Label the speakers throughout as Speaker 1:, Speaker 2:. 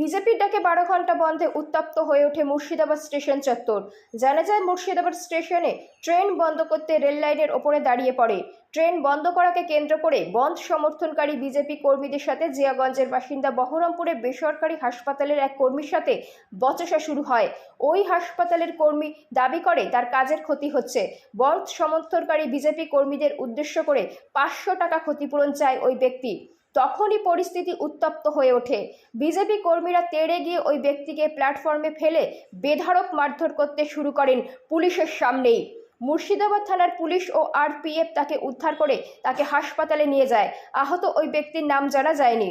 Speaker 1: বিজেপির ডাকে বারো ঘণ্টা বন্ধে উত্তপ্ত হয়ে ওঠে মুর্শিদাবাদ স্টেশন চত্বর। জানা যায়, মুর্শিদাবাদ স্টেশনে ট্রেন বন্ধ করতে রেল লাইনের ওপরে দাঁড়িয়ে পড়ে। ট্রেন বন্ধ করাকে কেন্দ্র করে বন্ধ সমর্থনকারী বিজেপি কর্মীদের সাথে জিয়াগঞ্জের বাসিন্দা বহরমপুরের বেসরকারি হাসপাতালের এক কর্মীর সাথে বচসা শুরু হয়। ওই হাসপাতালের কর্মী দাবি করে, তার কাজের ক্ষতি হচ্ছে। বন্ধ সমর্থনকারী বিজেপি কর্মীদের উদ্দেশ্য করে পাঁচশো টাকা ক্ষতিপূরণ চায় ওই ব্যক্তি। তখনই পরিস্থিতি উত্তপ্ত হয়ে ওঠে। বিজেপি কর্মীরা তেড়ে গিয়ে ওই ব্যক্তিকে প্ল্যাটফর্মে ফেলে বেধারক মারধর করতে শুরু করেন পুলিশের সামনেই। মুর্শিদাবাদ থানার পুলিশ ও আরপিএফ তাকে উদ্ধার করে তাকে হাসপাতালে নিয়ে যায়। আহত ওই ব্যক্তির নাম জানা যায়নি।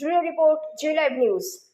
Speaker 1: Junior Report, J Live News.